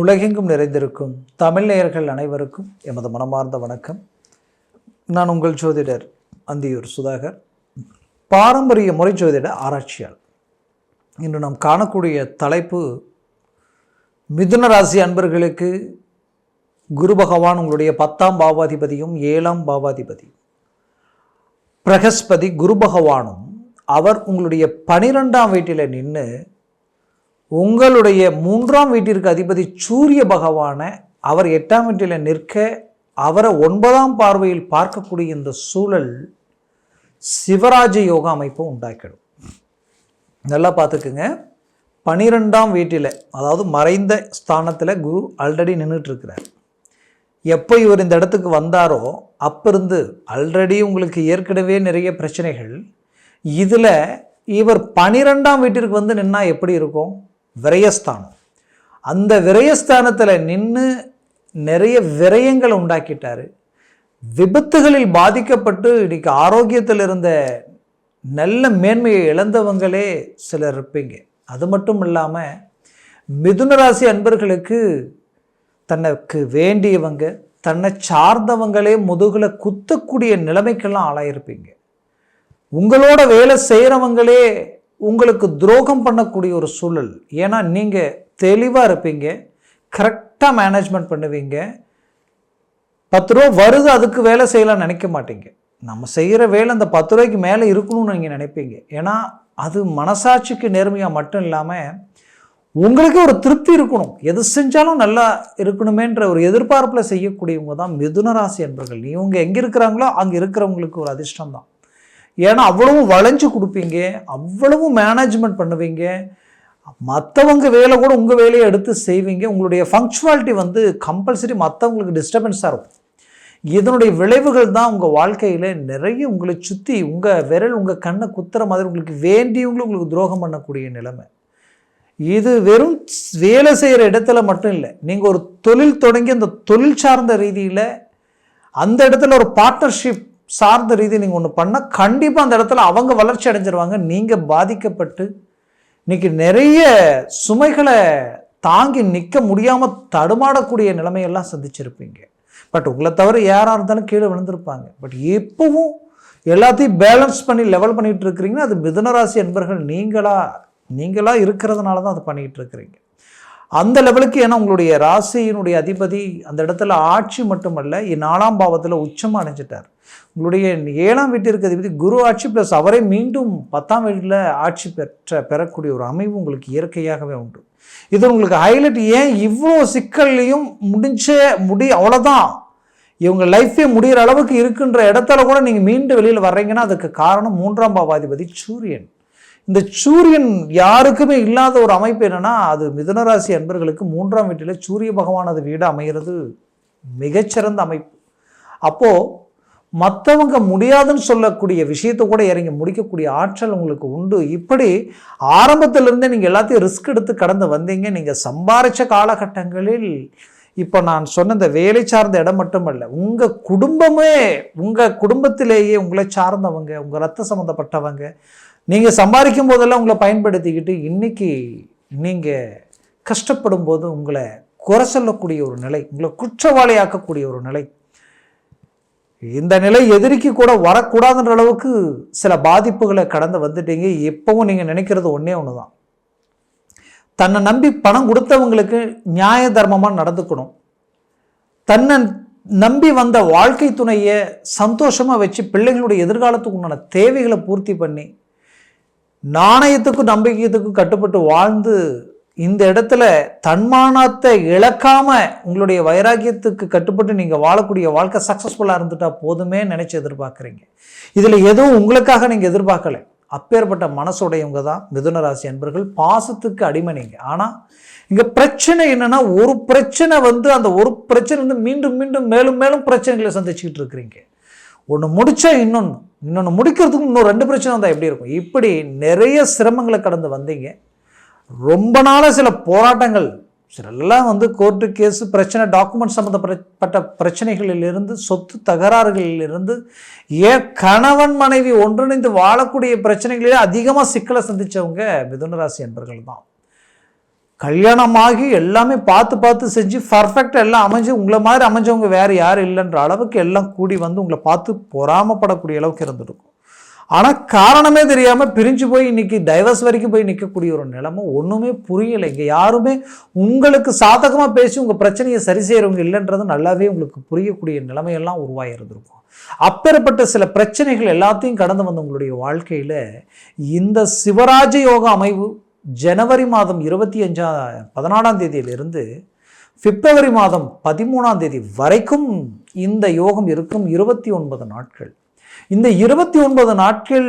உலகெங்கும் நிறைந்திருக்கும் தமிழ் நேயர்கள் அனைவருக்கும் எமது மனமார்ந்த வணக்கம். நான் உங்கள் ஜோதிடர் அந்தியூர் சுதாகர் பாரம்பரிய முறை ஜோதிட ஆராய்ச்சியால் இன்று நாம் காணக்கூடிய தலைப்பு மிதுன ராசி அன்பர்களுக்கு குரு பகவான் உங்களுடைய பத்தாம் பாவாதிபதியும் ஏழாம் பாவாதிபதியும். பிரகஸ்பதி குரு பகவானும் அவர் உங்களுடைய பனிரெண்டாம் வீட்டில் நின்று உங்களுடைய மூன்றாம் வீட்டிற்கு அதிபதி சூரிய பகவானை அவர் எட்டாம் வீட்டில் நிற்க அவரை ஒன்பதாம் பார்வையில் பார்க்கக்கூடிய இந்த சூழல் சிவராஜ யோகா அமைப்பை உண்டாக்கிடும். நல்லா பார்த்துக்குங்க. பனிரெண்டாம் வீட்டில் அதாவது மறைந்த ஸ்தானத்தில் குரு ஆல்ரெடி நின்றுட்டுருக்கிறார் எப்போ இவர் இந்த இடத்துக்கு வந்தாரோ அப்போ இருந்து ஆல்ரெடி உங்களுக்கு ஏற்கனவே நிறைய பிரச்சனைகள். இதில் இவர் பனிரெண்டாம் வீட்டிற்கு வந்து நின்னா எப்படி இருக்கும்? விரயஸ்தானம். அந்த விரயஸ்தானத்தில் நின்று நிறைய விரயங்களை உண்டாக்கிட்டார். விபத்துகளில் பாதிக்கப்பட்டு இன்றைக்கி ஆரோக்கியத்தில் இருந்த நல்ல மேன்மையை இழந்தவங்களே சிலர் இருப்பீங்க. அது மட்டும் இல்லாமல் மிதுன ராசி அன்பர்களுக்கு தனக்கு வேண்டியவங்க தன்னை சார்ந்தவங்களே முதுகில் குத்தக்கூடிய நிலைமைக்கெல்லாம் ஆளாயிருப்பீங்க. உங்களோட வேலை செய்கிறவங்களே உங்களுக்கு துரோகம் பண்ணக்கூடிய ஒரு சூழல். ஏன்னா நீங்கள் தெளிவாக இருப்பீங்க கரெக்டாக மேனேஜ்மெண்ட் பண்ணுவீங்க. பத்து ரூபா வருது அதுக்கு வேலை செய்யலாம்னு நினைக்க மாட்டீங்க. நம்ம செய்கிற வேலை அந்த பத்து ரூபாய்க்கு மேலே இருக்கணும்னு நீங்கள் நினைப்பீங்க. ஏன்னா அது மனசாட்சிக்கு நேர்மையாக மட்டும் இல்லாமல் உங்களுக்கே ஒரு திருப்தி இருக்கணும். எது செஞ்சாலும் நல்லா இருக்கணுமேன்ற ஒரு எதிர்பார்ப்பில் செய்யக்கூடியவங்க தான் மிதுன ராசி என்பர்கள் இவங்க எங்கே இருக்கிறாங்களோ அங்கே இருக்கிறவங்களுக்கு ஒரு அதிர்ஷ்டம் தான் ஏன்னா அவ்வளவு வளைஞ்சு கொடுப்பீங்க அவ்வளவு மேனேஜ்மெண்ட் பண்ணுவீங்க. மற்றவங்க வேலை கூட உங்கள் வேலையை எடுத்து செய்வீங்க. உங்களுடைய ஃபங்க்ஷுவாலிட்டி வந்து கம்பல்சரி மற்றவங்களுக்கு டிஸ்டர்பன்ஸாக இருக்கும். இதனுடைய விளைவுகள் தான் உங்கள் வாழ்க்கையில் நிறைய உங்களை சுற்றி உங்கள் விரல் உங்கள் கண்ணை குத்துற மாதிரி உங்களுக்கு வேண்டியவங்களும் உங்களுக்கு துரோகம் பண்ணக்கூடிய நிலைமை. இது வெறும் வேலை செய்கிற இடத்துல மட்டும் இல்லை நீங்கள் ஒரு தொழில் தொடங்கி அந்த தொழில் சார்ந்த ரீதியில் அந்த இடத்துல ஒரு பார்ட்னர்ஷிப் சார்ந்த ரீதி நீங்கள் ஒன்று பண்ணால் கண்டிப்பாக அந்த இடத்துல அவங்க வளர்ச்சி அடைஞ்சிருவாங்க. நீங்கள் பாதிக்கப்பட்டு இன்றைக்கி நிறைய சுமைகளை தாங்கி நிற்க முடியாமல் தடுமாடக்கூடிய நிலைமையெல்லாம் சந்திச்சிருப்பீங்க. பட் உங்களை தவிர யாராக இருந்தாலும் கீழே விழுந்திருப்பாங்க. பட் எப்பவும் எல்லாத்தையும் பேலன்ஸ் பண்ணி லெவல் பண்ணிகிட்டு இருக்கிறீங்கன்னா அது மிதுனராசி என்பர்கள் நீங்களாக நீங்களாக இருக்கிறதுனால தான் அது பண்ணிக்கிட்டு இருக்கிறீங்க. அந்த லெவலுக்கு ஏன்னா உங்களுடைய ராசியினுடைய அதிபதி அந்த இடத்துல ஆட்சி மட்டுமல்ல நாலாம் பாவத்தில் உச்சமாக அடைஞ்சிட்டார். உங்களுடைய ஏழாம் வீட்டிற்கு அதிபதி குரு ஆட்சி ப்ளஸ் அவரே மீண்டும் பத்தாம் வீட்டில் ஆட்சி பெற்ற பெறக்கூடிய ஒரு அமைவு உங்களுக்கு இயற்கையாகவே உண்டு. இது உங்களுக்கு ஹைலைட் ஏன் இவ்வளோ சிக்கல்லையும் முடிஞ்ச முடி அவ்வளோதான் இவங்க லைஃபே முடிகிற அளவுக்கு இருக்குன்ற இடத்துல கூட நீங்கள் மீண்டும் வெளியில் வர்றீங்கன்னா அதுக்கு காரணம் மூன்றாம் பாவாதிபதி சூரியன். இந்த சூரியன் யாருக்குமே இல்லாத ஒரு அமைப்பு என்னென்னா அது மிதனராசி அன்பர்களுக்கு மூன்றாம் வீட்டில் சூரிய பகவானது வீடு அமைகிறது மிகச்சிறந்த அமைப்பு. அப்போது மற்றவங்க முடியாதுன்னு சொல்லக்கூடிய விஷயத்தை கூட இறங்கி முடிக்கக்கூடிய ஆற்றல் உங்களுக்கு உண்டு. இப்படி ஆரம்பத்திலிருந்தே நீங்கள் எல்லாத்தையும் ரிஸ்க் எடுத்து கடந்து வந்தீங்க. நீங்கள் சம்பாரித்த காலகட்டங்களில் இப்போ நான் சொன்ன இந்த வேலை சார்ந்த இடம் மட்டுமல்ல உங்கள் குடும்பமே உங்கள் குடும்பத்திலேயே உங்களை சார்ந்தவங்க உங்கள் ரத்த சம்மந்தப்பட்டவங்க நீங்கள் சம்பாதிக்கும் போதெல்லாம் உங்களை பயன்படுத்திக்கிட்டு இன்றைக்கி நீங்கள் கஷ்டப்படும் போது உங்களை குறை சொல்லக்கூடிய ஒரு நிலை உங்களை குற்றவாளியாக்கக்கூடிய ஒரு நிலை. இந்த நிலை எதிரிக்கு கூட வரக்கூடாதுன்ற அளவுக்கு சில பாதிப்புகளை கடந்து வந்துட்டீங்க. எப்பவும் நீங்கள் நினைக்கிறது ஒன்றே ஒன்று தான் தன்னை நம்பி பணம் கொடுத்தவங்களுக்கு நியாய தர்மமாக நடந்துக்கணும். தன்னை நம்பி வந்த வாழ்க்கை துணையை சந்தோஷமாக வச்சு பிள்ளைங்களுடைய எதிர்காலத்துக்கு உண்டான தேவைகளை பூர்த்தி பண்ணி நாணயத்துக்கும் நம்பிக்கையத்துக்கும் கட்டுப்பட்டு வாழ்ந்து இந்த இடத்துல தன்மானத்தை இழக்காம உங்களுடைய வைராக்கியத்துக்கு கட்டுப்பட்டு நீங்கள் வாழக்கூடிய வாழ்க்கை சக்ஸஸ்ஃபுல்லாக இருந்துட்டா போதுமே நினைச்சு எதிர்பார்க்குறீங்க. இதில் எதுவும் உங்களுக்காக நீங்கள் எதிர்பார்க்கல. அப்பேற்பட்ட மனசுடையவங்க தான் மிதுன ராசி அன்பர்கள். பாசத்துக்கு அடிமை நீங்கள் ஆனால் இங்கே பிரச்சனை என்னென்னா ஒரு பிரச்சனை வந்து அந்த ஒரு பிரச்சனை வந்து மீண்டும் மீண்டும் மேலும் மேலும் பிரச்சனைகளை சந்திச்சுக்கிட்டு இருக்கிறீங்க. ஒன்று முடித்தா இன்னொன்று இன்னொன்று முடிக்கிறதுக்கு இன்னும் ரெண்டு பிரச்சனை வந்தால் எப்படி இருக்கும்? இப்படி நிறைய சிரமங்களை கடந்து வந்தீங்க. ரொம்ப நாளாக சில போராட்டங்கள் சிலெல்லாம் வந்து கோர்ட்டு கேஸு பிரச்சனை டாக்குமெண்ட் சம்மந்தப்பட்ட பிரச்சனைகளிலிருந்து சொத்து தகராறுகளிலிருந்து ஏன் கணவன் மனைவி ஒன்றிணைந்து வாழக்கூடிய பிரச்சனைகளிலே அதிகமாக சிக்கலை சந்தித்தவங்க மிதுனராசி என்பர்கள் தான். கல்யாணமாகி எல்லாமே பார்த்து பார்த்து செஞ்சு பர்ஃபெக்டாக எல்லாம் அமைஞ்சு உங்களை மாதிரி அமைஞ்சவங்க வேறு யாரும் இல்லைன்ற அளவுக்கு எல்லாம் கூடி வந்து உங்களை பார்த்து பொறாமப்படக்கூடிய அளவுக்கு இருந்திருக்கும். ஆனால் காரணமே தெரியாமல் பிரிஞ்சு போய் இன்றைக்கி டைவர்ஸ் வரைக்கும் போய் நிற்கக்கூடிய ஒரு நிலைமை ஒன்றுமே புரியலை. இங்கே யாருமே உங்களுக்கு சாதகமாக பேசி உங்கள் பிரச்சனையை சரி செய்கிறவங்க இல்லைன்றது நல்லாவே உங்களுக்கு புரியக்கூடிய நிலைமையெல்லாம் உருவாகி இருந்திருக்கும். அப்பேற்பட்ட சில பிரச்சனைகள் எல்லாத்தையும் கடந்து வந்த உங்களுடைய வாழ்க்கையில் இந்த சிவராஜ யோக அமைவு ஜனவரி மாதம் இருபத்தி அஞ்சாம் பதினாலாம் தேதியிலிருந்து பிப்ரவரி மாதம் பதிமூணாம் தேதி வரைக்கும் இந்த யோகம் இருக்கும் இருபத்தி ஒன்பது நாட்கள். இந்த இருபத்தி ஒன்பது நாட்கள்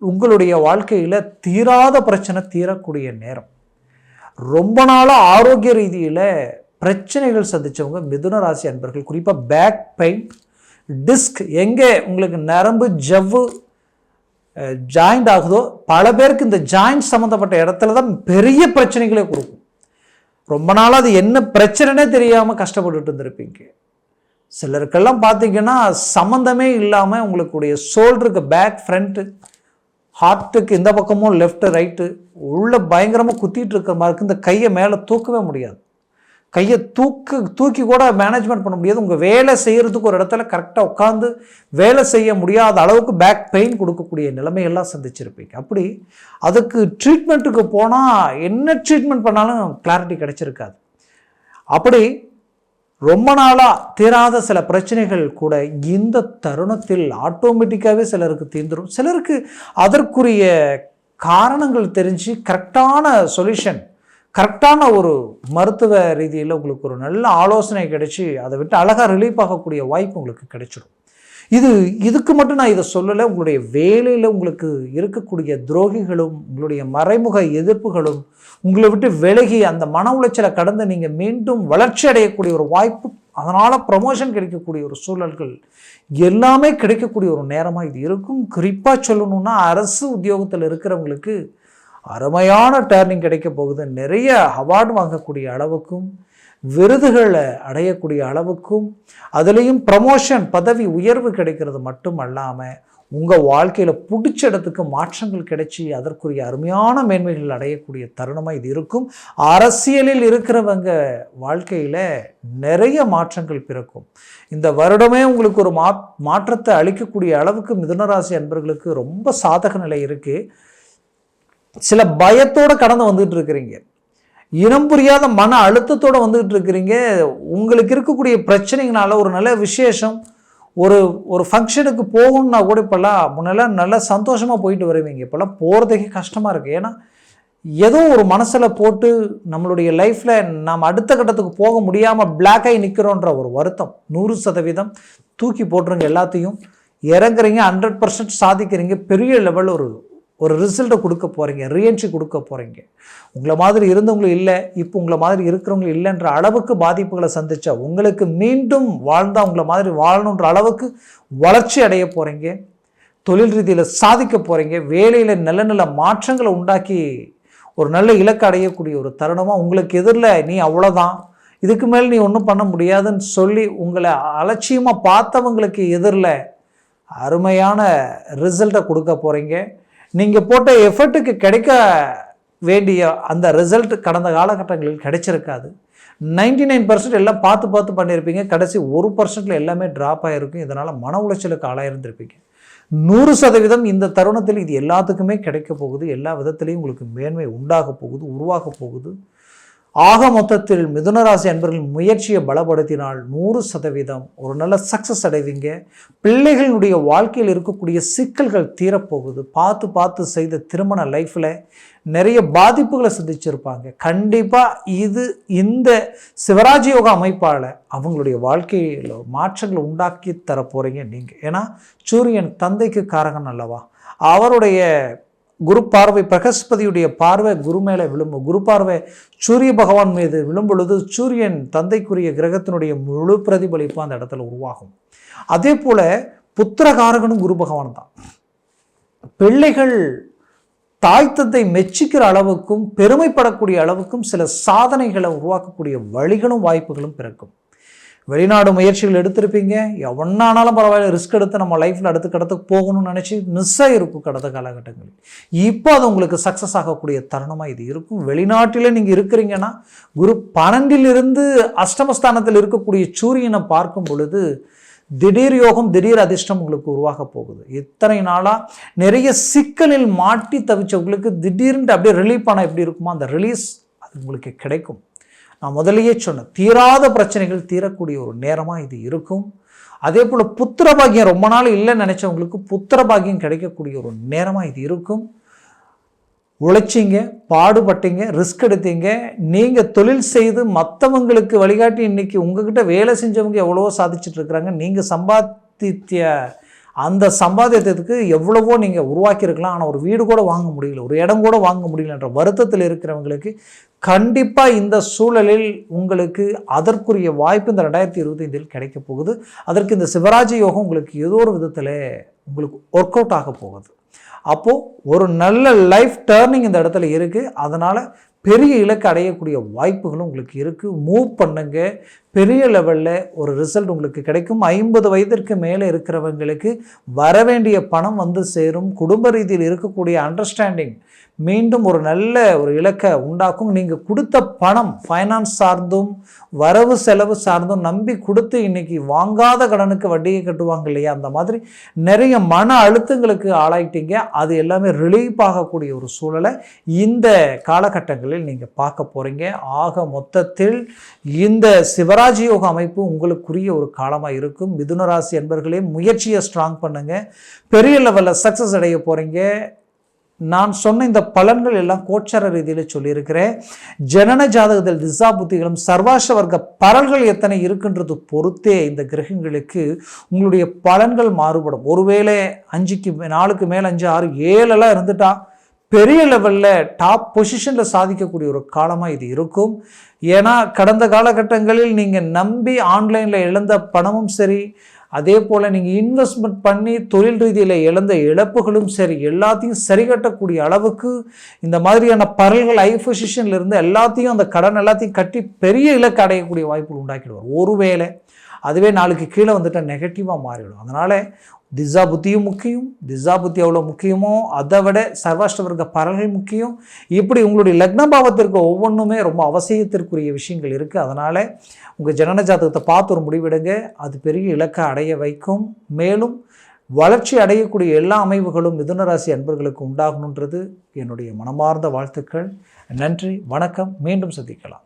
உங்களுடைய வாழ்க்கையில் தீராத பிரச்சனை தீரக்கூடிய நேரம். ரொம்ப நாளாக ஆரோக்கிய ரீதியில் பிரச்சனைகள் சந்தித்தவங்க மிதுன ராசி அன்பர்கள் குறிப்பாக பேக் பெயின் டிஸ்க் எங்கே உங்களுக்கு நரம்பு ஜவ்வு ஜாயிண்ட் ஆகுதோ பல பேருக்கு இந்த ஜாயிண்ட் சம்மந்தப்பட்ட இடத்துல தான் பெரிய பிரச்சனைகளே கொடுக்கும். ரொம்ப நாளாக அது என்ன பிரச்சனைனே தெரியாமல் கஷ்டப்பட்டுட்டு இருந்திருப்பீங்க. சிலருக்கெல்லாம் பார்த்தீங்கன்னா சம்மந்தமே இல்லாமல் உங்களுக்குடைய ஷோல்டருக்கு பேக் ஃப்ரண்ட்டு ஹார்ட்டுக்கு இந்த பக்கமும் லெஃப்ட்டு ரைட்டு உள்ளே பயங்கரமாக குத்திட்டு இருக்கிற மாதிரி இந்த கையை மேலே தூக்கவே முடியாது. கையை தூக்கு தூக்கி கூட மேனேஜ்மெண்ட் பண்ண முடியாது. உங்கள் வேலை செய்கிறதுக்கு ஒரு இடத்துல கரெக்டாக உட்காந்து வேலை செய்ய முடியாத அளவுக்கு பேக் பெயின் கொடுக்கக்கூடிய நிலைமையெல்லாம் சந்திச்சிருப்பீங்க. அப்படி அதுக்கு ட்ரீட்மெண்ட்டுக்கு போனால் என்ன ட்ரீட்மெண்ட் பண்ணாலும் கிளாரிட்டி கிடைச்சிருக்காது. அப்படி ரொம்ப நாளாக தீராத சில பிரச்சனைகள் கூட இந்த தருணத்தில் ஆட்டோமேட்டிக்காகவே சிலருக்கு தீர்ந்துடும் சிலருக்கு அதற்குரிய காரணங்கள் தெரிஞ்சு கரெக்டான சொல்யூஷன் கரெக்டான ஒரு மருத்துவ ரீதியில் உங்களுக்கு ஒரு நல்ல ஆலோசனை கிடைச்சி அதை விட்டு அழகாக ரிலீஃப் ஆகக்கூடிய வாய்ப்பு உங்களுக்கு கிடைச்சிடும். இது இதுக்கு மட்டும் நான் இதை சொல்லலை உங்களுடைய வேலையில் உங்களுக்கு இருக்கக்கூடிய துரோகிகளும் உங்களுடைய மறைமுக எதிர்ப்புகளும் உங்களை விட்டு விலகி அந்த மன உளைச்சலை கடந்து நீங்கள் மீண்டும் வளர்ச்சி அடையக்கூடிய ஒரு வாய்ப்பு அதனால் ப்ரமோஷன் கிடைக்கக்கூடிய ஒரு சூழல்கள் எல்லாமே கிடைக்கக்கூடிய ஒரு நேரமாக இது இருக்கும். குறிப்பாக சொல்லணுன்னா அரசு உத்தியோகத்தில் இருக்கிறவங்களுக்கு அருமையான டேர்னிங் கிடைக்க போகுது. நிறைய அவார்டு வாங்கக்கூடிய அளவுக்கும் விருதுகளை அடையக்கூடிய அளவுக்கும் அதுலேயும் ப்ரமோஷன் பதவி உயர்வு கிடைக்கிறது மட்டும் அல்லாமல் உங்கள் வாழ்க்கையில் பிடிச்ச இடத்துக்கு மாற்றங்கள் கிடைச்சி அதற்குரிய அருமையான மேன்மைகள் அடையக்கூடிய தருணமாக இது இருக்கும். அரசியலில் இருக்கிறவங்க வாழ்க்கையில் நிறைய மாற்றங்கள் பிறக்கும். இந்த வருடமே உங்களுக்கு ஒரு மா மாற்றத்தை அளிக்கக்கூடிய அளவுக்கு மிதுனராசி அன்பர்களுக்கு ரொம்ப சாதக நிலை இருக்குது சில பயத்தோடு கடந்து வந்துட்டு இருக்கிறீங்க இனம் புரியாத மன அழுத்தத்தோடு வந்துக்கிட்டு இருக்கிறீங்க உங்களுக்கு இருக்கக்கூடிய பிரச்சனைங்கனால ஒரு நல்ல விசேஷம் ஒரு ஒரு ஃபங்க்ஷனுக்கு போகணுன்னா கூட இப்போல்லாம் முன்னெல்லாம் நல்லா சந்தோஷமாக போயிட்டு வருவீங்க. இப்போல்லாம் போகிறதுக்கே கஷ்டமாக இருக்குது ஏன்னா ஏதோ ஒரு மனசில் போட்டு நம்மளுடைய லைஃப்பில் நாம் அடுத்த கட்டத்துக்கு போக முடியாமல் பிளாக்காகி நிற்கிறோன்ற ஒரு வருத்தம் நூறு சதவீதம் தூக்கி போட்டுருங்க எல்லாத்தையும். இறங்குறீங்க ஹண்ட்ரட் பர்சன்ட் சாதிக்கிறீங்க பெரிய லெவல் ஒரு ஒரு ரிசல்ட்டை கொடுக்க போகிறீங்க ரியன்ட்ரி கொடுக்க போகிறீங்க உங்களை மாதிரி இருந்தவங்களும் இல்லை இப்போ உங்களை மாதிரி இருக்கிறவங்க இல்லைன்ற அளவுக்கு பாதிப்புகளை சந்தித்தா உங்களுக்கு மீண்டும் வாழ்ந்தால் உங்களை மாதிரி வாழணுன்ற அளவுக்கு வளர்ச்சி அடைய போகிறீங்க தொழில் ரீதியில் சாதிக்க போகிறீங்க வேலையில் நல்ல நல்ல மாற்றங்களை உண்டாக்கி ஒரு நல்ல இலக்கு அடையக்கூடிய ஒரு தருணமாக உங்களுக்கு எதிரில் நீ அவ்வளோதான் இதுக்கு மேல் நீ ஒன்றும் பண்ண முடியாதுன்னு சொல்லி உங்களை அலட்சியமாக பார்த்தவங்களுக்கு எதிரில் அருமையான ரிசல்ட்டை கொடுக்க போகிறீங்க நீங்கள் போட்ட எஃபர்ட்டுக்கு கிடைக்க வேண்டிய அந்த ரிசல்ட் கடந்த காலகட்டங்களில் கிடைச்சிருக்காது. நைன்டி நைன் பர்சன்ட் எல்லாம் பார்த்து பார்த்து பண்ணியிருப்பீங்க கடைசி ஒரு பர்சன்ட்டில் எல்லாமே ட்ராப் ஆகிருக்கும் இதனால் மன உளைச்சலுக்கு ஆளாயிருந்திருப்பீங்க நூறு சதவீதம் இந்த தருணத்தில் இது எல்லாத்துக்குமே கிடைக்க போகுது. எல்லா விதத்துலேயும் உங்களுக்கு மேன்மை உண்டாக போகுது உருவாக போகுது. ஆக மொத்தத்தில் மிதுனராசி அன்பர்களின் முயற்சியை பலப்படுத்தினால் நூறு சதவீதம் ஒரு நல்ல சக்ஸஸ் அடைவீங்க. பிள்ளைகளுடைய வாழ்க்கையில் இருக்கக்கூடிய சிக்கல்கள் தீரப்போகுது. பார்த்து பார்த்து செய்த திருமண லைஃப்பில் நிறைய பாதிப்புகளை சந்திச்சிருப்பாங்க. கண்டிப்பாக இது இந்த சிவராஜ் யோகா அமைப்பால் அவங்களுடைய வாழ்க்கையில் மாற்றங்களை உண்டாக்கி தர போகிறீங்க நீங்கள் ஏன்னா சூரியன் தந்தைக்கு காரகன் அல்லவா? அவருடைய குரு பார்வை பிரகஸ்பதியுடைய பார்வை குரு மேலே விழும். குரு பார்வை சூரிய பகவான் மீது விழும் பொழுது சூரியன் தந்தைக்குரிய கிரகத்தினுடைய முழு பிரதிபலிப்பு அந்த இடத்துல உருவாகும். அதே போல புத்திரகாரகனும் குரு பகவான் தான். பிள்ளைகள் தாய் தந்தை மெச்சிக்கிற அளவுக்கும் பெருமைப்படக்கூடிய அளவுக்கும் சில சாதனைகளை உருவாக்கக்கூடிய வழிகளும் வாய்ப்புகளும் பிறக்கும். வெளிநாடு முயற்சிகள் எடுத்திருப்பீங்க. எவனானாலும் பரவாயில்ல ரிஸ்க் எடுத்து நம்ம லைஃப்பில் அடுத்த கடத்துக்கு போகணும்னு நினச்சி மிஸ்ஸாக இருக்கும் கடந்த காலகட்டங்களில். இப்போ அது உங்களுக்கு சக்ஸஸ் ஆகக்கூடிய தருணமாக இது இருக்கும். வெளிநாட்டில் நீங்கள் இருக்கிறீங்கன்னா குரு பன்னெண்டிலிருந்து அஷ்டமஸ்தானத்தில் இருக்கக்கூடிய சூரியனை பார்க்கும் பொழுது திடீர் யோகம் திடீர் அதிர்ஷ்டம் உங்களுக்கு உருவாக போகுது. இத்தனை நாளாக நிறைய சிக்கலில் மாட்டி தவிச்சவங்களுக்கு திடீர்னு அப்படியே ரிலீஃப் ஆனால் எப்படி இருக்குமோ அந்த ரிலீஸ் அது உங்களுக்கு கிடைக்கும். நான் முதலையே சொன்னேன் தீராத பிரச்சனைகள் தீரக்கூடிய ஒரு நேரமாக இது இருக்கும். அதே போல் புத்திர பாக்கியம் ரொம்ப நாள் இல்லைன்னு நினச்சவங்களுக்கு புத்திர பாக்கியம் கிடைக்கக்கூடிய ஒரு நேரமாக இது இருக்கும். உழைச்சிங்க பாடுபட்டீங்க ரிஸ்க் எடுத்தீங்க. நீங்கள் தொழில் செய்து மற்றவங்களுக்கு வழிகாட்டி இன்றைக்கி உங்ககிட்ட வேலை செஞ்சவங்க எவ்வளவோ சாதிச்சுட்டு இருக்கிறாங்க. நீங்கள் சம்பாதித்திய அந்த சம்பாதியத்துக்கு எவ்வளவோ நீங்கள் உருவாக்கியிருக்கலாம் ஆனால் ஒரு வீடு கூட வாங்க முடியல ஒரு இடம் கூட வாங்க முடியலன்ற வருத்தத்தில் இருக்கிறவங்களுக்கு கண்டிப்பாக இந்த சூழலில் உங்களுக்கு அதற்குரிய வாய்ப்பு இந்த ரெண்டாயிரத்தி இருபத்தைந்தில் கிடைக்க போகுது. அதற்கு இந்த சிவராஜ யோகம் உங்களுக்கு ஏதோ ஒரு விதத்தில் உங்களுக்கு ஒர்க் அவுட் ஆக போகுது. அப்போது ஒரு நல்ல லைஃப் டேர்னிங் இந்த இடத்துல இருக்குது அதனால் பெரிய இலக்கு அடையக்கூடிய வாய்ப்புகளும் உங்களுக்கு இருக்குது மூவ் பண்ணுங்க. பெரிய லெவலில் ஒரு ரிசல்ட் உங்களுக்கு கிடைக்கும். ஐம்பது வயதிற்கு மேலே இருக்கிறவங்களுக்கு வர வேண்டிய பணம் வந்து சேரும். குடும்ப ரீதியில் இருக்கக்கூடிய அண்டர்ஸ்டாண்டிங் மீண்டும் ஒரு நல்ல ஒரு இலக்கை உண்டாக்கும். நீங்கள் கொடுத்த பணம் ஃபைனான்ஸ் சார்ந்தும் வரவு செலவு சார்ந்தும் நம்பி கொடுத்து இன்றைக்கி வாங்காத கடனுக்கு வட்டியை கட்டுவாங்க இல்லையா? அந்த மாதிரி நிறைய மன அழுத்தங்களுக்கு ஆளாயிட்டீங்க. அது எல்லாமே ரிலீஃப் ஆகக்கூடிய ஒரு சூழலை இந்த காலகட்டங்களில் நீங்கள் பார்க்க போகிறீங்க ஆக மொத்தத்தில் இந்த சிவராஜ் யோக அமைப்பு உங்களுக்குரிய ஒரு காலமாக இருக்கும். மிதுன ராசி என்பர்களே முயற்சியை ஸ்ட்ராங் பண்ணுங்கள் பெரிய லெவலில் சக்ஸஸ் அடைய போகிறீங்க நான் சொன்ன இந்த பலன்கள் எல்லாம் கோச்சார ரீதியில் சொல்லியிருக்கிறேன். ஜனன ஜாதகத்தில் திசா புத்திகளும் சர்வாச வர்க்க பரல்கள் எத்தனை இருக்குன்றது பொறுத்தே இந்த கிரகங்களுக்கு உங்களுடைய பலன்கள் மாறுபடும். ஒருவேளை அஞ்சுக்கு நாலுக்கு மேலே அஞ்சு ஆறு ஏழெல்லாம் இருந்துட்டா பெரிய லெவலில் டாப் பொசிஷனில் சாதிக்கக்கூடிய ஒரு காலமாக இது இருக்கும். ஏன்னா கடந்த காலகட்டங்களில் நீங்கள் நம்பி ஆன்லைனில் இழந்த பணமும் சரி அதே போல் நீங்கள் இன்வெஸ்ட்மெண்ட் பண்ணி தொழில் ரீதியில் இழந்த இழப்புகளும் சரி எல்லாத்தையும் சரி கட்டக்கூடிய அளவுக்கு இந்த மாதிரியான பரல்கள் ஐ பொசிஷனில் இருந்து எல்லாத்தையும் அந்த கடன் எல்லாத்தையும் கட்டி பெரிய இலக்கு அடையக்கூடிய வாய்ப்புகள் உண்டாக்கிடுவார். ஒருவேளை அதுவே நாளைக்கு கீழே வந்துட்டால் நெகட்டிவாக மாறிவிடும் அதனால் திசா புத்தியும் முக்கியம். திசா புத்தி எவ்வளோ முக்கியமோ அதை விட சர்வாஷ்டவர்க்க பறவை முக்கியம். இப்படி உங்களுடைய லக்ன பாவத்திற்கு ஒவ்வொன்றுமே ரொம்ப அவசியத்திற்குரிய விஷயங்கள் இருக்குது அதனால் உங்கள் ஜனன ஜாதகத்தை பார்த்து ஒரு முடிவெடுங்க. அது பெரிய இலக்கை அடைய வைக்கும். மேலும் வளர்ச்சி அடையக்கூடிய எல்லா அமைவுகளும் மிதுனராசி அன்பர்களுக்கு உண்டாகணுன்றது என்னுடைய மனமார்ந்த வாழ்த்துக்கள். நன்றி வணக்கம். மீண்டும் சந்திக்கலாம்.